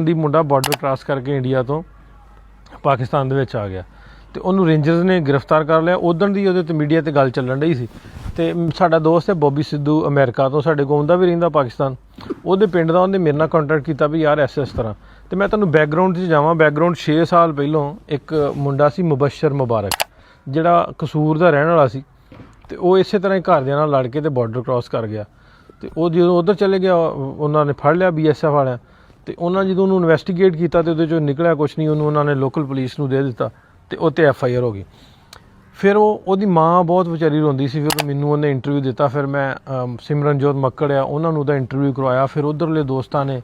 ਦੀ ਮੁੰਡਾ border cross ਕਰਕੇ India ਤੋਂ ਪਾਕਿਸਤਾਨ ਦੇ ਵਿੱਚ ਆ ਗਿਆ। ਤੇ ਉਹਨੂੰ ਰੇਂਜਰਸ ਨੇ ਗ੍ਰਿਫਤਾਰ ਕਰ ਲਿਆ। ਉਦੋਂ ਦੀ ਉਹਦੇ ਤੇ ਮੀਡੀਆ ਤੇ ਗੱਲ ਚੱਲਣ ਰਹੀ ਸੀ। ਤੇ ਸਾਡਾ ਦੋਸਤ ਹੈ ਬੋਬੀ ਸਿੱਧੂ ਅਮਰੀਕਾ ਤੋਂ, ਸਾਡੇ ਕੋਲ ਹੁੰਦਾ ਵੀ ਰਹਿੰਦਾ ਪਾਕਿਸਤਾਨ। ਉਹਦੇ ਪਿੰਡ ਦਾ ਉਹਨੇ ਮੇਰੇ ਨਾਲ ਕੰਟੈਕਟ ਕੀਤਾ ਵੀ ਯਾਰ ਐਸ ਇਸ ਤਰ੍ਹਾਂ। ਤੇ ਮੈਂ ਤੁਹਾਨੂੰ ਬੈਕਗ੍ਰਾਉਂਡ 'ਚ ਜਾਵਾਂ। ਬੈਕਗ੍ਰਾਉਂਡ 6 ਸਾਲ ਪਹਿਲਾਂ ਇੱਕ ਮੁੰਡਾ ਸੀ ਮੁਬਸ਼ਰ ਮੁਬਾਰਕ, ਜਿਹੜਾ ਕਸੂਰ ਦਾ ਰਹਿਣ ਵਾਲਾ ਸੀ। ਤੇ ਉਹ ਇਸੇ ਤਰ੍ਹਾਂ ਹੀ ਘਰਦਿਆਂ ਨਾਲ ਲੜ ਕੇ ਤੇ ਬਾਰਡਰ ਕ੍ਰਾਸ ਕਰ ਗਿਆ। ਤੇ ਉਹ ਜਦੋਂ ਉਧਰ ਚਲੇ ਗਿਆ ਉਹਨਾਂ ਨੇ ਫੜ ਲਿਆ ਬੀਐਸਐਫ ਵਾਲਿਆਂ। ਤੇ ਉਹਨਾਂ ਜਦੋਂ ਉਹਨੂੰ ਇਨਵੈਸਟੀਗੇਟ ਕੀਤਾ ਤੇ ਉਹਦੇ ਚੋਂ ਨਿਕਲਿਆ ਕੁਝ ਨਹੀਂ, ਉਹਨੂੰ ਉਹਨਾਂ ਨੇ ਲੋਕਲ ਪੁਲਿਸ ਨੂੰ ਦੇ ਦਿੱਤਾ ਤੇ ਉਹ ਤੇ ਐਫ ਆਈ ਆਰ ਹੋ ਗਈ। ਫਿਰ ਉਹ, ਉਹਦੀ ਮਾਂ ਬਹੁਤ ਵਿਚਾਰੀ ਰੋਂਦੀ ਸੀ, ਫਿਰ ਮੈਨੂੰ ਉਹਨੇ ਇੰਟਰਵਿਊ ਦਿੱਤਾ, ਫਿਰ ਮੈਂ ਸਿਮਰਨਜੋਤ ਮੱਕੜ ਆ, ਉਹਨਾਂ ਨੂੰ ਉਹਦਾ ਇੰਟਰਵਿਊ ਕਰਵਾਇਆ। ਫਿਰ ਉਧਰਲੇ ਦੋਸਤਾਂ ਨੇ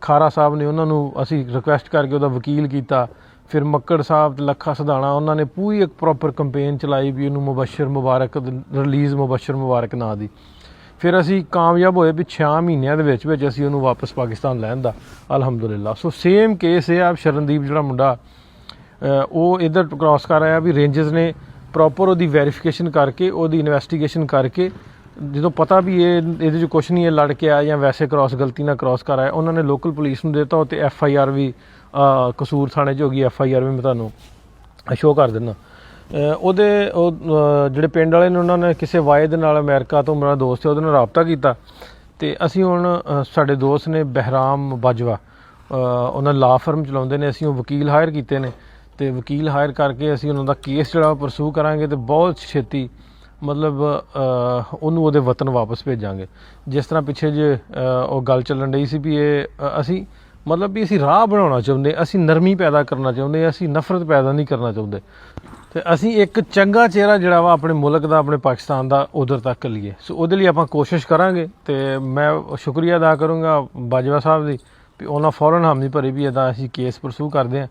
ਖਾਰਾ ਸਾਹਿਬ ਨੇ ਉਹਨਾਂ ਨੂੰ ਅਸੀਂ ਰਿਕੁਐਸਟ ਕਰਕੇ ਉਹਦਾ ਵਕੀਲ ਕੀਤਾ। ਫਿਰ ਮੱਕੜ ਸਾਹਿਬ ਤੇ ਲੱਖਾ ਸਧਾਣਾ, ਉਹਨਾਂ ਨੇ ਪੂਰੀ ਇੱਕ ਪ੍ਰੋਪਰ ਕੈਂਪੇਨ ਚਲਾਈ ਵੀ ਉਹਨੂੰ ਮੁਬਸ਼ਰ ਮੁਬਾਰਕ ਰਿਲੀਜ਼ ਮੁਬਸ਼ਰ ਮੁਬਾਰਕ ਨਾਂ ਦੀ। ਫਿਰ ਅਸੀਂ ਕਾਮਯਾਬ ਹੋਏ ਵੀ 6 ਮਹੀਨਿਆਂ ਦੇ ਵਿੱਚ ਵਿੱਚ ਅਸੀਂ ਉਹਨੂੰ ਵਾਪਸ ਪਾਕਿਸਤਾਨ ਲੈਣ ਦਾ, ਅਲਹਮਦੁਲਿਲਾ। ਸੋ ਸੇਮ ਕੇਸ ਹੈ ਆ ਸ਼ਰਨਦੀਪ ਜਿਹੜਾ ਮੁੰਡਾ ਉਹ ਇਧਰ ਕ੍ਰਾਸ ਕਰ ਆਇਆ ਵੀ ਰੇਂਜਸ ਨੇ ਪ੍ਰੋਪਰ ਉਹਦੀ ਵੈਰੀਫਿਕੇਸ਼ਨ ਕਰਕੇ, ਉਹਦੀ ਇਨਵੈਸਟੀਗੇਸ਼ਨ ਕਰਕੇ, ਜਦੋਂ ਪਤਾ ਵੀ ਇਹ, ਇਹਦੇ 'ਚ ਕੁਝ ਨਹੀਂ, ਇਹ ਲੜ ਕੇ ਆਇਆ ਜਾਂ ਵੈਸੇ ਕ੍ਰਾਸ ਗਲਤੀ ਨਾਲ ਕ੍ਰਾਸ ਕਰ ਆਇਆ, ਉਹਨਾਂ ਨੇ ਲੋਕਲ ਪੁਲਿਸ ਨੂੰ ਦਿੱਤਾ ਤੇ ਐਫ ਆਈ ਆਰ ਵੀ ਕਸੂਰ ਥਾਣੇ 'ਚ ਹੋ ਗਈ ਐਫ ਆਈ ਆਰ ਵੀ ਮੈਂ ਤੁਹਾਨੂੰ ਸ਼ੋਅ ਕਰ ਦਿੰਦਾ। ਉਹਦੇ, ਉਹ ਜਿਹੜੇ ਪਿੰਡ ਵਾਲੇ ਨੇ ਉਹਨਾਂ ਨੇ ਕਿਸੇ ਵਾਅਦੇ ਨਾਲ ਅਮਰੀਕਾ ਤੋਂ ਮੇਰਾ ਦੋਸਤ ਹੈ ਉਹਦੇ ਨਾਲ ਰਾਬਤਾ ਕੀਤਾ। ਤੇ ਅਸੀਂ ਹੁਣ ਸਾਡੇ ਦੋਸਤ ਨੇ ਬਹਿਰਾਮ ਬਾਜਵਾ ਉਹਨਾਂ ਲਾ ਫਰਮ ਚਲਾਉਂਦੇ ਨੇ, ਅਸੀਂ ਉਹ ਵਕੀਲ ਹਾਇਰ ਕੀਤੇ ਨੇ। ਤੇ ਵਕੀਲ ਹਾਇਰ ਕਰਕੇ ਅਸੀਂ ਉਹਨਾਂ ਦਾ ਕੇਸ ਜਿਹੜਾ ਪਰਸੂ ਕਰਾਂਗੇ ਤੇ ਬਹੁਤ ਛੇਤੀ ਮਤਲਬ ਉਹਨੂੰ ਉਹਦੇ ਵਤਨ ਵਾਪਸ ਭੇਜਾਂਗੇ। ਜਿਸ ਤਰ੍ਹਾਂ ਪਿੱਛੇ ਜੇ ਉਹ ਗੱਲ ਚੱਲਣ ਰਹੀ ਸੀ ਵੀ ਇਹ ਅਸੀਂ ਮਤਲਬ ਵੀ ਅਸੀਂ ਰਾਹ ਬਣਾਉਣਾ ਚਾਹੁੰਦੇ, ਅਸੀਂ ਨਰਮੀ ਪੈਦਾ ਕਰਨਾ ਚਾਹੁੰਦੇ, ਅਸੀਂ ਨਫ਼ਰਤ ਪੈਦਾ ਨਹੀਂ ਕਰਨਾ ਚਾਹੁੰਦੇ। ਤੇ ਅਸੀਂ ਇੱਕ ਚੰਗਾ ਚਿਹਰਾ ਜਿਹੜਾ ਵਾ ਆਪਣੇ ਮੁਲਕ ਦਾ, ਆਪਣੇ ਪਾਕਿਸਤਾਨ ਦਾ ਉਧਰ ਤੱਕ ਲਈਏ। ਸੋ ਉਹਦੇ ਲਈ ਆਪਾਂ ਕੋਸ਼ਿਸ਼ ਕਰਾਂਗੇ ਤੇ ਮੈਂ ਸ਼ੁਕਰੀਆ ਅਦਾ ਕਰੂੰਗਾ ਬਾਜਵਾ ਸਾਹਿਬ ਦੀ ਵੀ ਉਹਨਾਂ ਫੌਰਨ ਹਾਮੀ ਭਰੀ ਵੀ ਇਹਦਾ ਅਸੀਂ ਕੇਸ ਪਰਸੂ ਕਰਦੇ ਹਾਂ।